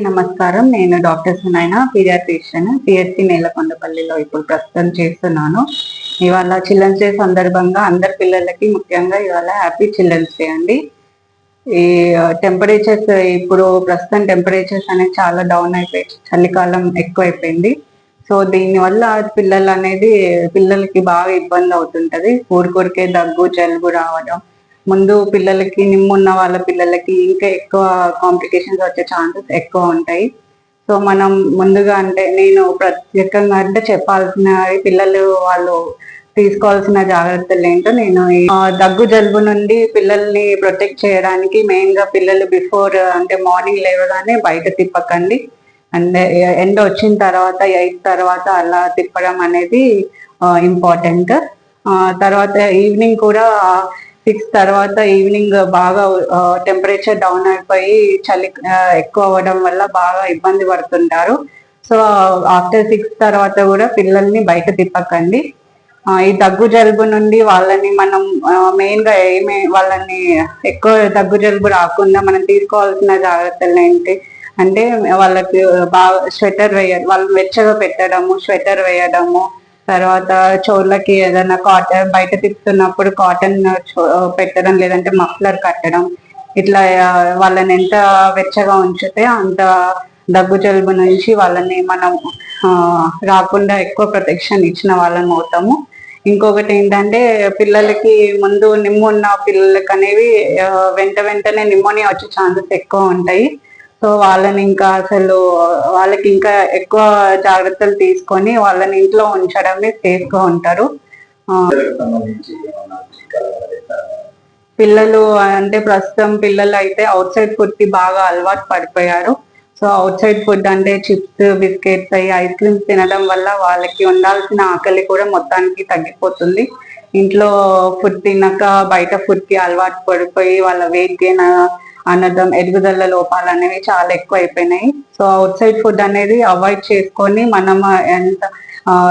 నమస్కారం. నేను doctor Sunaina pediatrician PHC నేలకొండపల్లిలో ఇప్పుడు ప్రస్తుతం చేస్తున్నాను. ఇవాళ చిల్డ్రన్స్ డే సందర్భంగా అందరి పిల్లలకి ముఖ్యంగా ఇవాళ హ్యాపీ చిల్డ్రన్స్ డే అండి. ఈ టెంపరేచర్స్ ఇప్పుడు ప్రస్తుతం టెంపరేచర్స్ అనేది చాలా డౌన్ అయిపోయి చలికాలం ఎక్కువైపోయింది. సో దీనివల్ల పిల్లలు అనేది పిల్లలకి బాగా ఇబ్బంది అవుతుంటది. ఊరికొరికే దగ్గు జలుబు రావడం ముందు పిల్లలకి నిమ్మున్న వాళ్ళ పిల్లలకి ఇంకా ఎక్కువ కాంప్లికేషన్స్ వచ్చే ఛాన్సెస్ ఎక్కువ ఉంటాయి. సో మనం ముందుగా అంటే నేను ప్రత్యేకంగా అంటే చెప్పాల్సిన పిల్లలు వాళ్ళు తీసుకోవాల్సిన జాగ్రత్తలు ఏంటో నేను దగ్గు జలుబు నుండి పిల్లల్ని ప్రొటెక్ట్ చేయడానికి మెయిన్గా పిల్లలు బిఫోర్ అంటే మార్నింగ్ లేవగానే బయట తిప్పకండి. అండ్ ఎండ వచ్చిన తర్వాత ఎయిట్ తర్వాత అలా తిప్పడం అనేది ఇంపార్టెంట్ తర్వాత ఈవినింగ్ కూడా సిక్స్ తర్వాత ఈవినింగ్ బాగా టెంపరేచర్ డౌన్ అయిపోయి చలి ఎక్కువ అవ్వడం వల్ల బాగా ఇబ్బంది పడుతుంటారు. సో ఆఫ్టర్ సిక్స్ తర్వాత కూడా పిల్లల్ని బయట తిప్పకండి. ఈ దగ్గు జలుబు నుండి వాళ్ళని మనం మెయిన్గా ఏమి వాళ్ళని ఎక్కువ దగ్గు జలుబు రాకుండా మనం తీసుకోవాల్సిన జాగ్రత్తలు ఏంటి అంటే వాళ్ళకి బాగా స్వెటర్ వేయ వాళ్ళు వెచ్చగా పెట్టడము స్వెటర్ వేయడము తర్వాత చోర్లకి ఏదైనా కాటన్ బయట తిప్పుతున్నప్పుడు కాటన్ పెట్టడం లేదంటే మఫ్లర్ కట్టడం. ఇట్లా వాళ్ళని ఎంత వెచ్చగా ఉంచితే అంత దగ్గు జలుబు నుంచి వాళ్ళని మనం రాకుండా ఎక్కువ ప్రొటెక్షన్ ఇచ్చిన వాళ్ళని అవుతాము. ఇంకొకటి ఏంటంటే పిల్లలకి ముందు నిమ్ము ఉన్న పిల్లలకి అనేవి వెంట వెంటనే నిమ్మోనియా వచ్చే ఛాన్సెస్ ఎక్కువ ఉంటాయి. సో వాళ్ళని ఇంకా అసలు వాళ్ళకి ఇంకా ఎక్కువ జాగ్రత్తలు తీసుకొని వాళ్ళని ఇంట్లో ఉంచడమే సేఫ్గా ఉంటారు? పిల్లలు అంటే ప్రస్తుతం పిల్లలు అయితే అవుట్ సైడ్ ఫుడ్కి బాగా అలవాటు పడిపోయారు. సో అవుట్ సైడ్ ఫుడ్ అంటే చిప్స్ బిస్కెట్స్ అవి ఐస్ క్రీమ్స్ తినడం వల్ల వాళ్ళకి ఉండాల్సిన ఆకలి కూడా మొత్తానికి తగ్గిపోతుంది. ఇంట్లో ఫుడ్ తినక బయట ఫుడ్కి అలవాటు పడిపోయి వాళ్ళ వెయిట్ గెయిన్ అన్నదం ఎదుగుదల లోపాలు అనేవి చాలా ఎక్కువ అయిపోయినాయి సో అవుట్ సైడ్ ఫుడ్ అనేది అవాయిడ్ చేసుకొని మనం ఎంత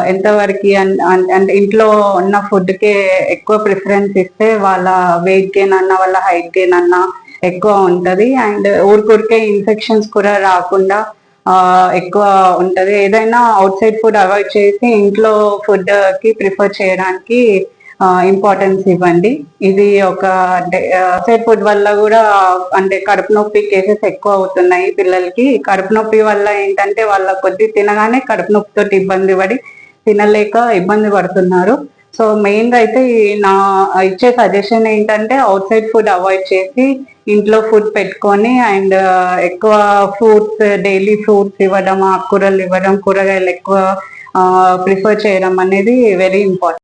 ఎంతవరకు అన్- అంటే ఇంట్లో ఉన్న ఫుడ్ కే ఎక్కువ ప్రిఫరెన్స్ ఇస్తే వాళ్ళ వెయిట్ గెయిన్ అన్న వాళ్ళ హైట్ గెయిన్ అన్న ఎక్కువ ఉంటది. అండ్ ఊరికూరికే ఇన్ఫెక్షన్స్ కూడా రాకుండా ఎక్కువ ఉంటది. ఏదైనా అవుట్ సైడ్ ఫుడ్ అవాయిడ్ చేసి ఇంట్లో ఫుడ్కి ప్రిఫర్ చేయడానికి ఇంపార్టెన్స్ ఇవ్వండి. ఇది ఒక అంటే సైడ్ ఫుడ్ వల్ల కూడా అంటే కడుపు నొప్పి కేసెస్ ఎక్కువ అవుతున్నాయి పిల్లలకి. కడుపు నొప్పి వల్ల ఏంటంటే వాళ్ళ కొద్ది తినగానే కడుపు నొప్పితో ఇబ్బంది పడి తినలేక ఇబ్బంది పడుతున్నారు. సో మెయిన్గా అయితే నా ఇచ్చే సజెషన్ ఏంటంటే అవుట్ సైడ్ ఫుడ్ అవాయిడ్ చేసి ఇంట్లో ఫుడ్ పెట్టుకొని అండ్ ఎక్కువ ఫ్రూట్స్ డైలీ ఫ్రూట్స్ ఇవ్వడం ఆకుకూరలు ఇవ్వడం కూరగాయలు ఎక్కువ ప్రిఫర్ చేయడం అనేది వెరీ ఇంపార్టెంట్